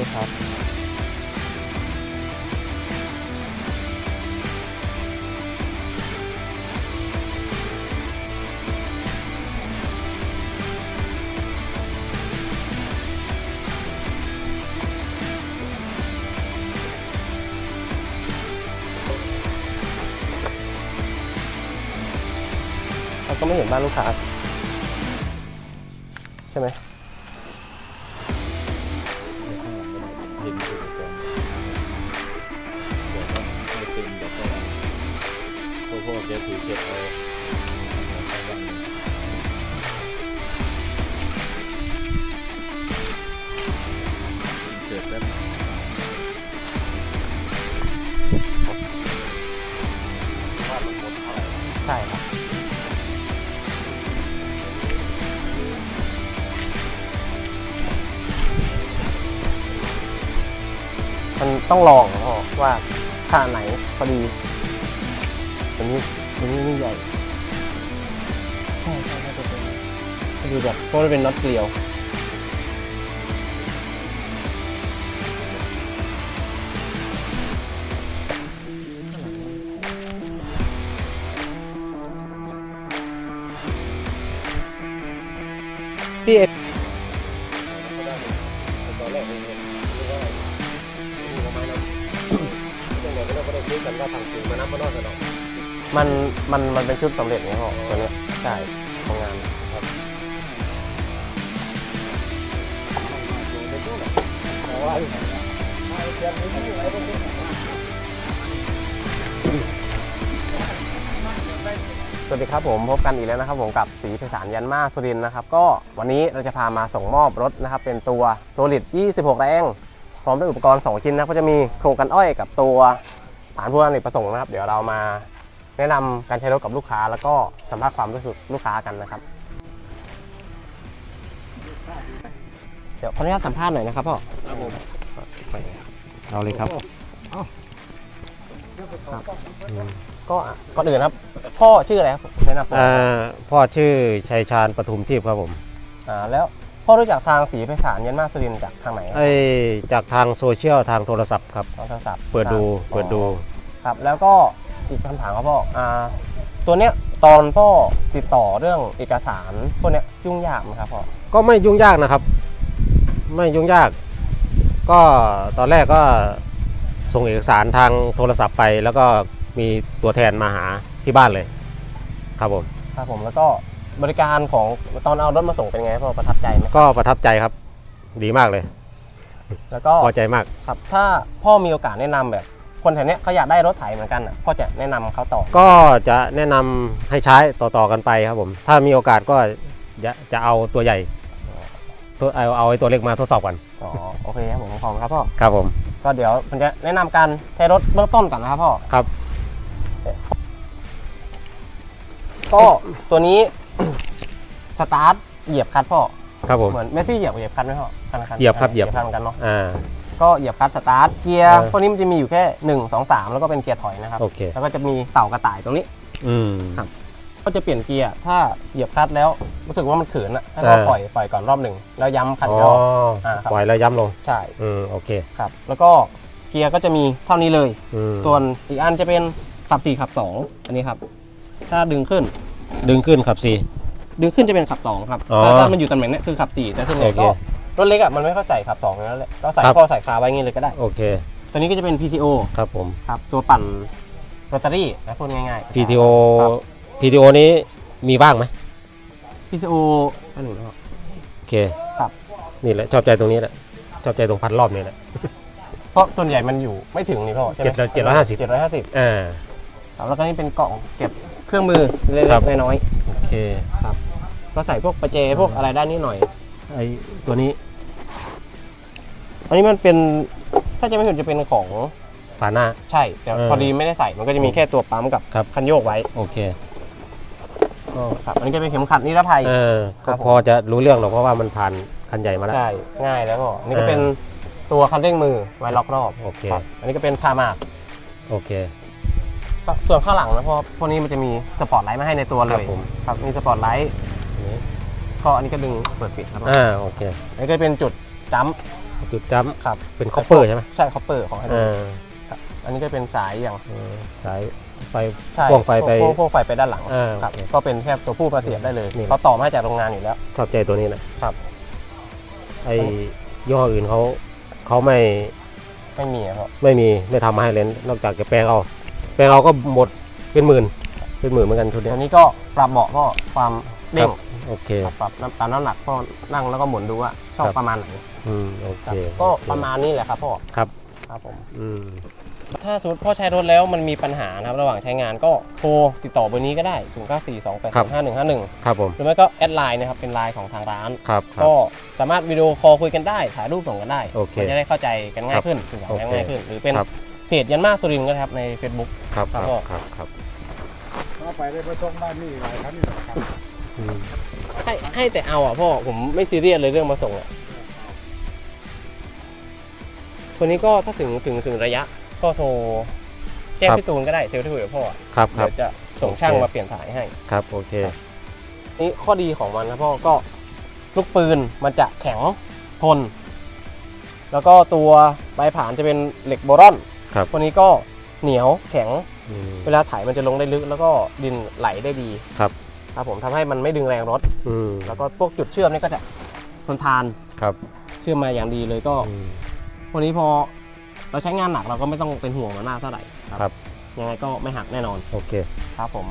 ด้วยครับ เราก็ไม่เห็นบ้านลูกค้าใช่ไหม ถือเก็บเอาเสร็จแล้วว่ามันหมดเท่าไหร่ใช่ครับมันต้องลองนะพ่อว่าท่าไหนพอดีตัวนี้ ตัวนี้นี่ใหญ่ใช่ใช่น่าจะเป็นก็คือแบบเพราะมันเป็นน็อตเกลียวพี่เอกตอนแรกเองเนี่ยไม่ได้มีประมาณนั้นยังไงก็ได้ก็ได้คุยกันว่าทางสื่อมานับมานอกกันหรอกมันมันมันเนชุดสำเร็จไงพ่อตัวเนี้ยใช่ของงานครับแต่ว่าไม่เตรียมนี้ไม่ไมันมันมันเป็นชุดสำเร็จไงพ่อตัวต้ใช่ของานครับสวัสดีครับผมพบกันอีกแล้วนะครับผมกับสีไพศาลยันมาสุรินทร์นะครับก็วันนี้เราจะพามาส่งมอบรถนะครับเป็นตัว Solid 26 แรง พร้อมด้วยอุปกรณ์ 2 ชิ้นนะครับก็จะมีโครงกันอ้อยกับตัวฐานผู้อเนกประสงค์นะครับ เดี๋ยวเรามา แนะนำการใช้รถกับลูกค้า แล้วก็สัมภาษณ์ความรู้สึกลูกค้ากันนะครับเดี๋ยวขออนุญาตสัมภาษณ์หน่อยนะครับพ่อครับผมเอาเลยครับก็ก่อนอื่นครับ พ่อชื่ออะไรครับแนะนำตัวอ่าพ่อชื่อชัยชาญปทุมทิพย์ครับผมอ่าแล้วพ่อรู้จักทางสีไพศาลยันมาสุรินทร์จากทางไหนครับไอ้จากทางโซเชียลทางโทรศัพท์ครับทางโทรศัพท์เปิดดูอ๋อเปิดดูครับ แล้วก็ อีกคำถามครับพ่ออ่าตัวเนี้ยตอนพ่อติดต่อเรื่องเอกสารพวกเนี้ยยุ่งยากไหมครับพ่อก็ไม่ยุ่งยากนะครับ ไม่ยุ่งยาก ก็ตอนแรกก็ส่งเอกสารทางโทรศัพท์ไป แล้วก็มีตัวแทนมาหาที่บ้านเลย ครับผม ครับผมแล้วก็บริการของตอนเอารถมาส่งเป็นไงพ่อประทับใจไหมก็ประทับใจครับดีมากเลย แล้วก็พอใจมาก ครับ ถ้าพ่อมีโอกาสแนะนำแบบ คนแถวเนี้ยเขาอยากได้รถไถเหมือนกันอะพ่อจะแนะนำเขาต่อ ก็จะแนะนำให้ใช้ต่อๆกันไปครับผม ถ้ามีโอกาสก็จะจะเอาตัวใหญ่ตัวเอาเอาไอ้ตัวเล็กมาทดสอบกันอ๋อโอเคครับผมขอบคุณครับพ่อ ครับผมก็เดี๋ยวผมจะแนะนำการใช้รถเบื้องต้นก่อนนะครับพ่อ ครับ ก็ตัวนี้ สตาร์ทเหยียบคลัดพ่อ ครับผม เหมือนเมสซี่เหยียบเหยียบคลัดไหมพ่อคันคันเหยียบครับเหยียบ คลัดเหมือนกันเนาะอ่า ก็เหยียบคลัดสตาร์ทเกียร์เออพวกนี้มันจะมีอยู่แค่หนึ่งสองสามแล้วก็เป็นเกียร์ถอยนะครับโอเค แล้วก็จะมีเต่ากระต่ายตรงนี้ อืม ครับ ก็จะเปลี่ยนเกียร์ถ้าเหยียบคลัดแล้วรู้สึกว่ามันเขินอะให้เราเออปล่อยปล่อยก่อนรอบหนึ่งแล้วย้ำคันอ๋อรอบอ่าครับ ปล่อยแล้วย้ำลง ใช่อืม โอเค ครับ แล้วก็เกียร์ก็จะมีเท่านี้เลย อืมส่วนอีกอันจะเป็นขับ 4 ขับ 2 อันนี้ครับ ถ้าดึงขึ้น ดึงขึ้นครับสี่ ดึงขึ้นจะเป็นขับ 2 ครับอ๋อถ้าถ้ามันอยู่ตำแหน่งเนี้ยคือขับ 4 แต่ส่วนใหญ่โอเค ก็ รถเล็กอะมันไม่เข้าใส่ขับ2อย่างนั้นแหละก็ใส่ครับข้อใส่ขาไว้อย่างงี้เลยก็ได้ โอเค ตัวนี้ก็จะเป็น PTO ครับผม ครับตัวปั่นแบตเตอรี่นะพูดง่ายๆ PTO ครับ PTO นี้มีบ้างไหม PTO อันหนึ่งนะครับ โอเคครับ นี่แหละชอบใจตรงนี้แหละ ชอบใจตรงพันรอบนี่แหละ เพราะส่วนใหญ่มันอยู่ไม่ถึงนี่พ่อใช่ไหมเจ็ดร้อยเจ็ดร้อยห้าสิบเจ็ดร้อยห้าสิบอ่า ครับแล้วก็นี่เป็นกล่องเก็บเครื่องมือเล็กครับ ๆน้อยโอเค ๆก็ใส่พวกประเจพวกอะไรได้นิดหน่อย ไอตัวนี้ อันนี้มันเป็นถ้าจะไม่ผิดจะเป็นของผ่านหน้าใช่ แต่เออพอดีไม่ได้ใส่มันก็จะมีแค่ตัวปั๊มกับครับ คันโยกไว้โอเค ก็ครับอันนี้ก็เป็นเข็มขัดนิรภัย เออครัก็บผม พอจะรู้เรื่องหรอกเพราะว่ามันผ่านคันใหญ่มาแล้ว ใช่ง่ายแล้วก็อันนี่ก็เออเป็นตัวคันเร่งมือไว้ล็อกรอบโอเคครับอันนี้ก็เป็นพามาดโอเคก็ส่วนข้างหลังนะเพราะพวกนี้มันจะมีสปอร์ตไลท์มาให้ในตัวเลครัยบผม ครับมีสปอร์ตไลท์อันนี้ก็อันนี้ก็ดึงเปิดปิดครับผมอ่าโอเค อันนี้ก็เป็นจุดจัมป์ จุดจัมครับเป็นคอปเปอร์ใช่ไหมใช่คอปเปอร์ของไฮโดรอ่าครับอันนี้ก็เป็นสายอย่างเออสายไฟใช่พ่วงไฟไปพ่วงพ่วงไฟไปด้านหลังอ่าครับโอเคก็เป็นแค่ตัวผู้มาเสียบได้เลยนี่เขาต่อมาให้จากโรงงานอยู่แล้วชอบใจตัวนี้นะครับไอ้ยี่ห้ออื่นเขาเขาไม่ไม่มีอะครับไม่มีไม่ทำมาให้เลยนอกจากจะแปลงเอาแปลงเอาก็หมดเป็นหมื่นเป็นหมื่นเหมือนกันชุดเนี้ยอันนี้ก็ปรับเบาะก็ความเด้ง โอเค ปรับน้ำตามน้ำหนักก็นั่งแล้วก็หมุนดูว่าชอบครับ ประมาณไหนอืมโอครัเคบก็โอเคประมาณนี้แหละครับพ่อครับ ครับผม อืม ถ้าสมมติพ่อใช้รถแล้วมันมีปัญหานะครับระหว่างใช้งานก็โทรติดต่อเบอร์นี้ก็ได้ 0 9 4 2 8 2 5 1 5 1 ครับผมหรือไม่ก็แอดไลน์นะครับเป็นไลน์ของทางร้าน ครับครับ ก็สามารถวิดีโอคอลคุยกันได้ ถ่ายรูปส่งกันได้โอเคมันจะได้เข้าใจกันง่ายขึ้นสื่อสารโอกันเคง่ายขึ้น หรือเป็นครับ เพจยันมาสุรินทร์ก็ได้ครับใน Facebook ครับคครัรับบพ่อครับครับ เข้าไปได้ไปส่งบ้านนี่หลายครั้งนี่แหละครับอืม ให้ให้แต่เอาอะพ่อผมไม่ซีเรียสเลยเรื่องมาส่งอะคนนี้ก็ถ้าถึงถึงถึงระยะก็โทรแจ้งพี่ตูนก็ได้เซลล์ที่คุยกับพ่ออะครับคเดี๋รัยบวจะส่งช่างโอเค มาเปลี่ยนถ่ายให้ ครับโอเค นี่ข้อดีของมันนะพ่อก็ลูกปืนมันจะแข็งทน แล้วก็ตัวปลายผานจะเป็นเหล็กโบรอนครับตัวนี้ก็เหนียวแข็งอืม เวลาถ่ายมันจะลงได้ลึก แล้วก็ดินไหลได้ดีครับ ครับผมทำให้มันไม่ดึงแรงรถ อืมแล้วก็พวกจุดเชื่อมนี่ก็จะทนทานครับเชื่อมมาอย่างดีเลยก็อืม วันนี้พอเราใช้งานหนักเราก็ไม่ต้องเป็นห่วงมันมากเท่าไหร่ครับ ยังไงก็ไม่หักแน่นอนโอเค ครับผม